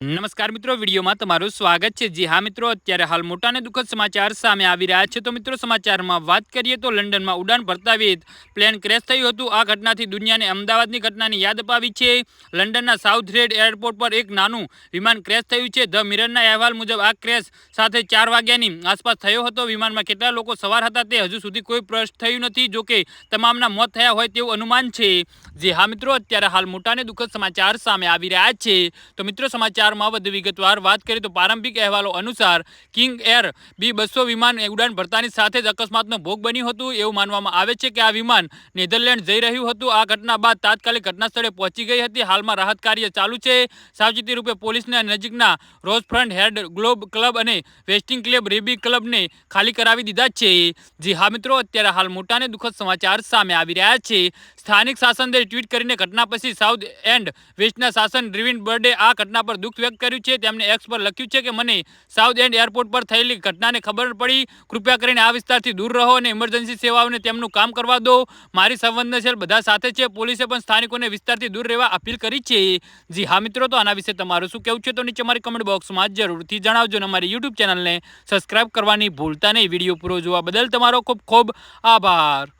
નમસ્કાર મિત્રો, વિડીયોમાં તમારું સ્વાગત છે. જી હા મિત્રો, અત્યારે હાલ મોટા અને દુઃખદ સમાચાર સામે આવી રહ્યા છે. તો મિત્રો, સમાચારમાં વાત કરીએ તો લંડનમાં ઉડાન ભરતા વેદ પ્લેન ક્રેશ થયું હતું. આ ઘટનાથી દુનિયાને અમદાવાદની ઘટનાની યાદ અપાવી છે. લંડનના સાઉથ રેડ એરપોર્ટ પર એક નાનું વિમાન ક્રેશ થયું છે. ધ મિરરના અહેવાલ મુજબ આ ક્રેશ સાથે ચાર વાગ્યાની આસપાસ થયો હતો. વિમાનમાં કેટલા લોકો સવાર હતા તે હજુ સુધી કોઈ પ્રશ્ન થયું નથી. જોકે તમામના મોત થયા હોય તેવું અનુમાન છે. જી હા મિત્રો, અત્યારે હાલ મોટા અને દુઃખદ સમાચાર સામે આવી રહ્યા છે. તો મિત્રો સમાચારમાં વધુ વિગતવાર વાત કરીએ તો પ્રારંભિક અહેવાલો અનુસાર કિંગ એર બી બસો વિમાન ઉડાન ભરતાની સાથે જ અકસ્માતનો ભોગ બન્યું હતું. એવું માનવામાં આવે છે કે આ વિમાન નેધરલેન્ડ જઈ રહ્યું હતું. આ ઘટના બાદ તાત્કાલિક ઘટના સ્થળે પહોંચી ગઈ હતી. હાલમાં રાહત કાર્ય ચાલુ છે. સાવચેતી રૂપે પોલીસને નજીકના rose front head globe club અને વેસ્ટિંગ ક્લબ રેબી ક્લબને ખાલી કરાવી દીધા છે. જી હા મિત્રો, અત્યારે હાલ મોટાને દુઃખદ સમાચાર સામે આવી રહ્યા છે. સ્થાનિક શાસન દે ટ્વીટ કરીને ઘટના પછી સાઉથ એન્ડ વેસ્ટના શાસન ડ્રીવિન બર્ડે આ ઘટના પર દુઃખ વ્યક્ત કર્યું છે, તેમણે એક્સ પર લખ્યું છે કે મને સાઉથ એન્ડ એરપોર્ટ પર થયેલી ઘટનાને ખબર પડી. કૃપયા કરીને આ વિસ્તારથી દૂર રહો અને ઇમરજન્સી સેવાઓને તેમનું કામ કરવા દો. મારી સંવેદનશીલ બધા સાથે છે. પોલીસે પણ સ્થાનિકોને વિસ્તારથી દૂર રહેવા અપીલ કરી છે. જી હા મિત્રો, તો આના વિશે તમારું શું કહેવું છે? તો નીચે મારી કમેન્ટ બોક્સમાં જરૂરથી જણાવજો અને અમારી યુટ્યુબ ચેનલને સબસ્ક્રાઈબ કરવાની ભૂલતા નહીં. વીડિયો પૂરો જોવા બદલ તમારો ખૂબ ખૂબ આભાર.